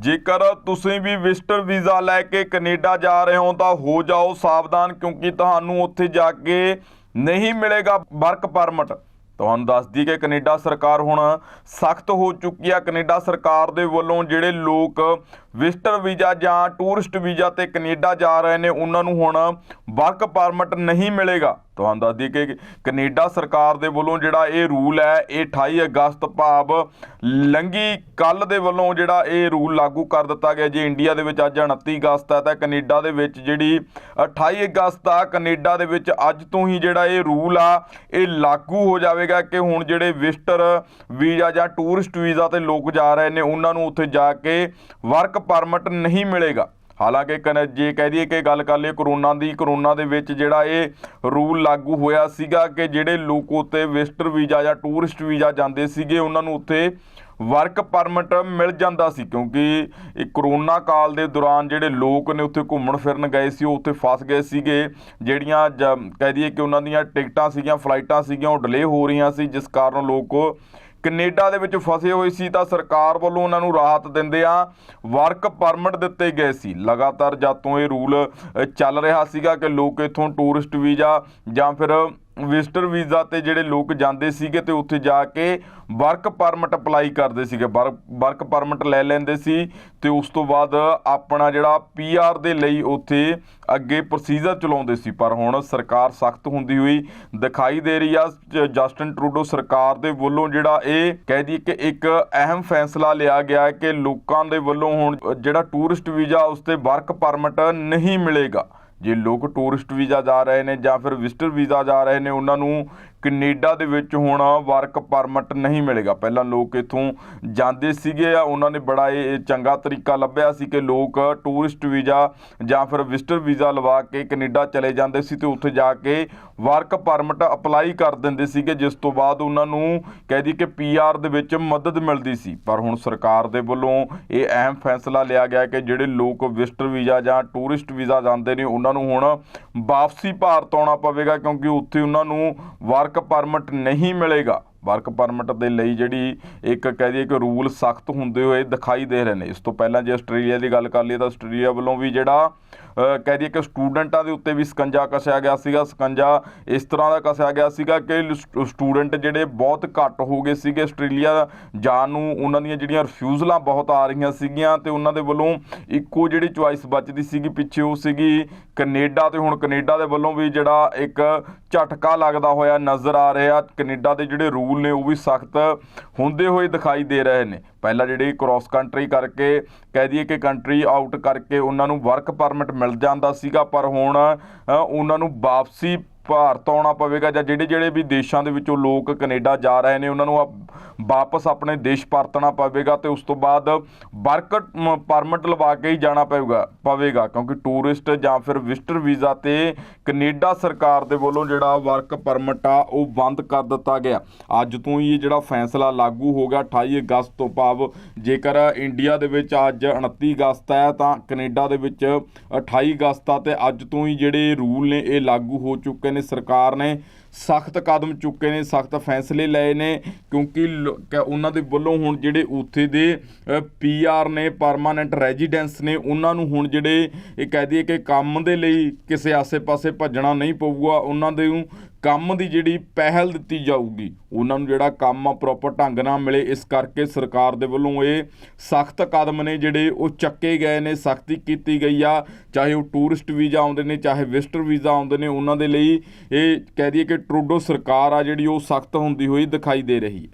ਜੇਕਰ ਤੁਸੀਂ ਵੀ visitor visa ਲੈ ਕੇ ਕੈਨੇਡਾ ਜਾ ਰਹੇ ਹੋ, ਤਾਂ ਹੋ ਜਾਓ ਸਾਵਧਾਨ, ਕਿਉਂਕਿ ਤੁਹਾਨੂੰ ਉੱਥੇ ਜਾ ਕੇ ਨਹੀਂ ਮਿਲੇਗਾ ਵਰਕ ਪਰਮਿਟ। ਤੁਹਾਨੂੰ ਦੱਸ ਦਈਏ ਕਿ ਕੈਨੇਡਾ ਸਰਕਾਰ ਹੁਣ ਸਖਤ ਹੋ ਚੁੱਕੀ ਆ। ਕੈਨੇਡਾ ਸਰਕਾਰ ਦੇ ਵੱਲੋਂ ਜਿਹੜੇ ਲੋਕ ਵਿਜ਼ਟਰ ਵੀਜ਼ਾ ਜਾਂ ਟੂਰਿਸਟ ਵੀਜ਼ਾ ਤੇ ਕੈਨੇਡਾ ਜਾ ਰਹੇ ਨੇ, ਉਹਨਾਂ ਨੂੰ ਹੁਣ ਵਰਕ ਪਰਮਿਟ ਨਹੀਂ ਮਿਲੇਗਾ। ਤੁਹਾਨੂੰ ਦੱਸ ਦਈਏ ਕਿ ਕੈਨੇਡਾ ਸਰਕਾਰ ਦੇ ਵੱਲੋਂ ਜਿਹੜਾ ਇਹ ਰੂਲ ਹੈ, ਇਹ 28 ਅਗਸਤ ਭਾਵ ਲੰਗੀ ਕੱਲ ਦੇ ਵੱਲੋਂ ਜਿਹੜਾ ਇਹ ਰੂਲ ਲਾਗੂ ਕਰ ਦਿੱਤਾ ਗਿਆ ਜੇ ਇੰਡੀਆ ਦੇ ਵਿੱਚ ਅੱਜ 29 ਅਗਸਤ ਹੈ, ਤਾਂ ਕੈਨੇਡਾ ਦੇ ਵਿੱਚ ਜਿਹੜੀ 28 ਅਗਸਤ ਆ, ਕੈਨੇਡਾ ਦੇ ਵਿੱਚ ਅੱਜ ਤੋਂ ਹੀ ਜਿਹੜਾ ਇਹ ਰੂਲ ਆ, ਇਹ ਲਾਗੂ ਹੋ ਜਾਵੇਗਾ ਕਿ ਹੁਣ ਜਿਹੜੇ ਵਿਜ਼ਟਰ ਵੀਜ਼ਾ ਜਾਂ ਟੂਰਿਸਟ ਵੀਜ਼ਾ ਤੇ ਲੋਕ ਜਾ ਰਹੇ ਨੇ, ਉਹਨਾਂ ਨੂੰ ਉੱਥੇ ਜਾ ਕੇ ਵਰਕ ਪਰਮਿਟ ਨਹੀਂ ਮਿਲੇਗਾ। ਹਾਲਾਂਕਿ ਕਨ ਜੇ ਕਹਿ ਦਈਏ ਕਿ ਗੱਲ ਕਰ ਲਈਏ ਕਰੋਨਾ ਦੀ, ਕਰੋਨਾ ਦੇ ਵਿੱਚ ਜਿਹੜਾ ਇਹ ਰੂਲ ਲਾਗੂ ਹੋਇਆ ਸੀਗਾ ਕਿ ਜਿਹੜੇ ਲੋਕ ਉੱਤੇ ਵਿਜ਼ਟਰ ਵੀਜ਼ਾ ਜਾਂ ਟੂਰਿਸਟ ਵੀਜ਼ਾ ਜਾਂਦੇ ਸੀਗੇ, ਉਹਨਾਂ ਨੂੰ ਉੱਥੇ ਵਰਕ ਪਰਮਿਟ ਮਿਲ ਜਾਂਦਾ ਸੀ। ਕਿਉਂਕਿ ਇਹ ਕਰੋਨਾ ਕਾਲ ਦੇ ਦੌਰਾਨ ਜਿਹੜੇ ਲੋਕ ਨੇ ਉੱਥੇ ਘੁੰਮਣ ਫਿਰਨ ਗਏ ਸੀ, ਉਹ ਉੱਥੇ ਫਸ ਗਏ ਸੀਗੇ। ਜਿਹੜੀਆਂ ਜ- ਕਹਿ ਦਈਏ ਕਿ ਉਹਨਾਂ ਦੀਆਂ ਟਿਕਟਾਂ ਸੀਗੀਆਂ, ਫਲਾਈਟਾਂ ਸੀਗੀਆਂ, ਉਹ ਡਿਲੇ ਹੋ ਰਹੀਆਂ ਸੀ, ਜਿਸ ਕਾਰਨ ਲੋਕ ਕੈਨੇਡਾ ਦੇ ਵਿੱਚ ਫਸੇ ਹੋਏ ਸੀ ਤਾਂ ਸਰਕਾਰ ਵੱਲੋਂ ਉਹਨਾਂ ਨੂੰ ਰਾਹਤ ਦਿੰਦੇ ਆ। ਵਰਕ ਪਰਮਿਟ ਦਿੱਤੇ ਗਏ ਸੀ। ਲਗਾਤਾਰ ਜਦ ਤੋਂ ਇਹ ਰੂਲ ਚੱਲ ਰਿਹਾ ਸੀਗਾ ਕਿ ਲੋਕ ਇੱਥੋਂ ਟੂਰਿਸਟ ਵੀਜ਼ਾ ਜਾਂ ਫਿਰ ਵਿਜ਼ਟਰ ਵੀਜ਼ਾ ਤੇ ਜਿਹੜੇ ਲੋਕ ਜਾਂਦੇ ਸੀਗੇ ਤੇ ਉੱਥੇ ਜਾ ਕੇ ਵਰਕ ਪਰਮਿਟ ਅਪਲਾਈ ਕਰਦੇ ਸੀਗੇ। ਵਰਕ ਪਰਮਿਟ ਲੈ ਲੈਂਦੇ ਸੀ ਤੇ ਉਸ ਤੋਂ ਬਾਅਦ ਆਪਣਾ ਜਿਹੜਾ ਪੀਆਰ ਦੇ ਲਈ ਉੱਥੇ ਅੱਗੇ ਪ੍ਰੋਸੀਜਰ ਚਲਾਉਂਦੇ ਸੀ। ਪਰ ਹੁਣ ਸਰਕਾਰ ਸਖਤ ਹੁੰਦੀ ਹੋਈ ਦਿਖਾਈ ਦੇ ਰਹੀ ਆ। ਜ- ਜਸਟਿਨ ਟਰੂਡੋ ਸਰਕਾਰ ਦੇ ਵੱਲੋਂ ਜਿਹੜਾ ਇਹ ਕਹਿ ਦਈਏ ਕਿ ਇੱਕ ਅਹਿਮ ਫੈਸਲਾ ਲਿਆ ਗਿਆ ਕਿ ਲੋਕਾਂ ਦੇ ਵੱਲੋਂ ਹੁਣ ਜਿਹੜਾ ਟੂਰਿਸਟ ਵੀਜ਼ਾ, ਉਸ ਤੇ ਵਰਕ ਪਰਮਿਟ ਨਹੀਂ ਮਿਲੇਗਾ। ਜੇ ਲੋਕ ਟੂਰਿਸਟ ਵੀਜ਼ਾ ਜਾ ਰਹੇ ਨੇ ਜਾਂ ਫਿਰ ਵਿਜ਼ਟਰ ਵੀਜ਼ਾ ਜਾ ਰਹੇ ਨੇ, ਉਹਨਾਂ ਨੂੰ ਕੈਨੇਡਾ ਦੇ ਵਿੱਚ ਹੁਣ ਵਰਕ ਪਰਮਿਟ ਨਹੀਂ ਮਿਲੇਗਾ। ਪਹਿਲਾਂ ਲੋਕ ਇੱਥੋਂ ਜਾਂਦੇ ਸੀਗੇ ਆ, ਉਹਨਾਂ ਨੇ ਬੜਾ ਇਹ ਚੰਗਾ ਤਰੀਕਾ ਲੱਭਿਆ ਸੀ ਕਿ ਲੋਕ ਟੂਰਿਸਟ ਵੀਜ਼ਾ ਜਾਂ ਫਿਰ ਵਿਜ਼ਟਰ ਵੀਜ਼ਾ ਲਵਾ ਕੇ ਕੈਨੇਡਾ ਚਲੇ ਜਾਂਦੇ ਸੀ ਤੇ ਉੱਥੇ ਜਾ ਕੇ ਵਰਕ ਪਰਮਿਟ ਅਪਲਾਈ ਕਰ ਦਿੰਦੇ ਸੀਗੇ, ਜਿਸ ਤੋਂ ਬਾਅਦ ਉਹਨਾਂ ਨੂੰ ਕਹਿ ਦਈਏ ਕਿ ਪੀਆਰ ਦੇ ਵਿੱਚ ਮਦਦ ਮਿਲਦੀ ਸੀ। ਪਰ ਹੁਣ ਸਰਕਾਰ ਦੇ ਵੱਲੋਂ ਇਹ ਅਹਿਮ ਫੈਸਲਾ ਲਿਆ ਗਿਆ ਕਿ ਜਿਹੜੇ ਲੋਕ ਵਿਜ਼ਟਰ ਵੀਜ਼ਾ ਜਾਂ ਟੂਰਿਸਟ ਵੀਜ਼ਾ ਜਾਂਦੇ ਨੇ, ਉਹਨਾਂ ਨੂੰ ਹੁਣ ਵਾਪਸੀ ਭਾਰਤ ਆਉਣਾ ਪਵੇਗਾ, ਕਿਉਂਕਿ ਉੱਥੇ ਉਹਨਾਂ ਨੂੰ ਵਰਕ ਪਰਮਿਟ ਨਹੀਂ ਮਿਲੇਗਾ। ਵਰਕ ਪਰਮਿਟ ਦੇ ਲਈ ਜਿਹੜੀ ਇੱਕ ਕਹਿ ਦਈਏ ਕਿ ਰੂਲ ਸਖਤ ਹੁੰਦੇ ਹੋਏ ਦਿਖਾਈ ਦੇ ਰਹੇ ਨੇ। ਇਸ ਤੋਂ ਪਹਿਲਾਂ ਜੇ ਆਸਟ੍ਰੇਲੀਆ ਦੀ ਗੱਲ ਕਰ ਲਈਏ ਤਾਂ ਆਸਟ੍ਰੇਲੀਆ ਵੱਲੋਂ ਵੀ ਜਿਹੜਾ ਕਹਿ ਦਈਏ ਕਿ ਸਟੂਡੈਂਟਾਂ ਦੇ ਉੱਤੇ ਵੀ ਸਕੰਜਾ ਕਸਿਆ ਗਿਆ ਸੀਗਾ। ਸਕੰਜਾ ਇਸ ਤਰ੍ਹਾਂ ਦਾ ਕਸਿਆ ਗਿਆ ਸੀਗਾ ਕਿ ਸਟੂਡੈਂਟ ਜਿਹੜੇ ਬਹੁਤ ਘੱਟ ਹੋ ਗਏ ਸੀਗੇ ਆਸਟ੍ਰੇਲੀਆ ਜਾਣ ਨੂੰ। ਉਹਨਾਂ ਦੀਆਂ ਜਿਹੜੀਆਂ ਰਿਫਿਊਜ਼ਲਾਂ ਬਹੁਤ ਆ ਰਹੀਆਂ ਸੀਗੀਆਂ ਤੇ ਉਹਨਾਂ ਦੇ ਵੱਲੋਂ ਇੱਕੋ ਜਿਹੜੀ ਚੁਆਇਸ ਬਚਦੀ ਸੀਗੀ ਪਿੱਛੇ, ਉਹ ਸੀਗੀ ਕੈਨੇਡਾ ਤੇ ਹੁਣ ਕੈਨੇਡਾ ਦੇ ਵੱਲੋਂ ਵੀ ਜਿਹੜਾ ਇੱਕ ਝਟਕਾ ਲੱਗਦਾ ਹੋਇਆ ਨਜ਼ਰ ਆ ਰਿਹਾ। ਕੈਨੇਡਾ ਦੇ ਜਿਹੜੇ ਰੂਲ ਨੇ ਉਹ ਵੀ ਸਖਤ ਹੁੰਦੇ ਹੋਏ ਦਿਖਾਈ ਦੇ ਰਹੇ ਨੇ। ਪਹਿਲਾਂ ਜਿਹੜੀ ਕ੍ਰਾਸ ਕੰਟਰੀ ਕਰਕੇ, ਕਹਿ ਦਈਏ ਕਿ ਕੰਟਰੀ ਆਊਟ ਕਰਕੇ ਉਹਨਾਂ ਨੂੰ ਵਰਕ ਪਰਮਿਟ ਮਿਲ ਜਾਂਦਾ ਸੀਗਾ, ਪਰ ਹੁਣ ਉਹਨਾਂ ਨੂੰ ਵਾਪਸੀ ਭਾਰਤ ਆਉਣਾ ਪਵੇਗਾ ਜਾਂ ਜਿਹੜੇ ਜਿਹੜੇ ਵੀ ਦੇਸ਼ਾਂ ਦੇ ਵਿੱਚੋਂ ਲੋਕ ਕੈਨੇਡਾ ਜਾ ਰਹੇ ਨੇ, ਉਹਨਾਂ ਨੂੰ ਆ- ਵਾਪਸ ਆਪਣੇ ਦੇਸ਼ ਪਰਤਣਾ ਪਵੇਗਾ ਤੇ ਉਸ ਤੋਂ ਬਾਅਦ ਵਰਕ ਪਰਮਿਟ ਲਵਾ ਕੇ ਹੀ ਜਾਣਾ ਪਵੇਗਾ ਪਵੇਗਾ, ਕਿਉਂਕਿ ਟੂਰਿਸਟ ਜਾਂ ਫਿਰ ਵਿਜ਼ਟਰ ਵੀਜ਼ਾ ਤੇ ਕੈਨੇਡਾ ਸਰਕਾਰ ਦੇ ਵੱਲੋਂ ਜਿਹੜਾ ਵਰਕ ਪਰਮਿਟ ਆ, ਉਹ ਬੰਦ ਕਰ ਦਿੱਤਾ ਗਿਆ। ਅੱਜ ਤੋਂ ਹੀ ਇਹ ਜਿਹੜਾ ਫੈਸਲਾ ਲਾਗੂ ਹੋ ਗਿਆ 28 ਅਗਸਤ ਤੋਂ ਭਾਵ ਜੇਕਰ ਇੰਡੀਆ ਦੇ ਵਿੱਚ ਅੱਜ 29 ਅਗਸਤ ਹੈ, ਤਾਂ ਕੈਨੇਡਾ ਦੇ ਵਿੱਚ 28 ਅਗਸਤ ਆ ਤੇ ਅੱਜ ਤੋਂ ਹੀ ਜਿਹੜੇ ਰੂਲ ਨੇ, ਇਹ ਲਾਗੂ ਹੋ ਚੁੱਕੇ ਨੇ, ਸਰਕਾਰ ਨੇ ਸਖਤ ਕਦਮ ਚੁੱਕੇ ਨੇ, ਸਖਤ ਫੈਸਲੇ ਲਏ ਨੇ, ਕਿਉਂਕਿ ਉਹਨਾਂ ਦੇ ਵੱਲੋਂ ਹੁਣ ਜਿਹੜੇ ਉੱਥੇ ਦੇ ਪੀਆਰ ਨੇ ਪਰਮਾਨੈਂਟ ਰੈਜ਼ੀਡੈਂਸ ਨੇ, ਉਹਨਾਂ ਨੂੰ ਹੁਣ ਜਿਹੜੇ ਇਹ ਕਹਿ ਦਈਏ ਕਿ ਕੰਮ ਦੇ ਲਈ ਕਿਸੇ ਆਸੇ-ਪਾਸੇ ਭੱਜਣਾ ਨਹੀਂ ਪਊਗਾ, ਉਹਨਾਂ ਦੇ ਨੂੰ ਕੰਮ ਦੀ ਜਿਹੜੀ ਪਹਿਲ ਦਿੱਤੀ ਜਾਊਗੀ, ਉਹਨਾਂ ਨੂੰ ਜਿਹੜਾ ਕੰਮ ਆ ਪ੍ਰੋਪਰ ਢੰਗ ਨਾਲ ਮਿਲੇ, ਇਸ ਕਰਕੇ ਸਰਕਾਰ ਦੇ ਵੱਲੋਂ ਇਹ ਸਖਤ ਕਦਮ ਨੇ ਜਿਹੜੇ ਉਹ ਚੱਕੇ ਗਏ ਨੇ, ਸਖਤੀ ਕੀਤੀ ਗਈ ਆ, ਚਾਹੇ ਉਹ ਟੂਰਿਸਟ ਵੀਜ਼ਾ ਆਉਂਦੇ ਨੇ, ਚਾਹੇ ਵਿਜ਼ਟਰ ਵੀਜ਼ਾ ਆਉਂਦੇ ਨੇ, ਉਹਨਾਂ ਦੇ ਲਈ ਇਹ ਕਹਿ ਦਈਏ ਕਿ ਟਰੂਡੋ ਸਰਕਾਰ ਆ ਜਿਹੜੀ ਉਹ ਸਖਤ ਹੁੰਦੀ ਹੋਈ ਦਿਖਾਈ ਦੇ ਰਹੀ ਹੈ।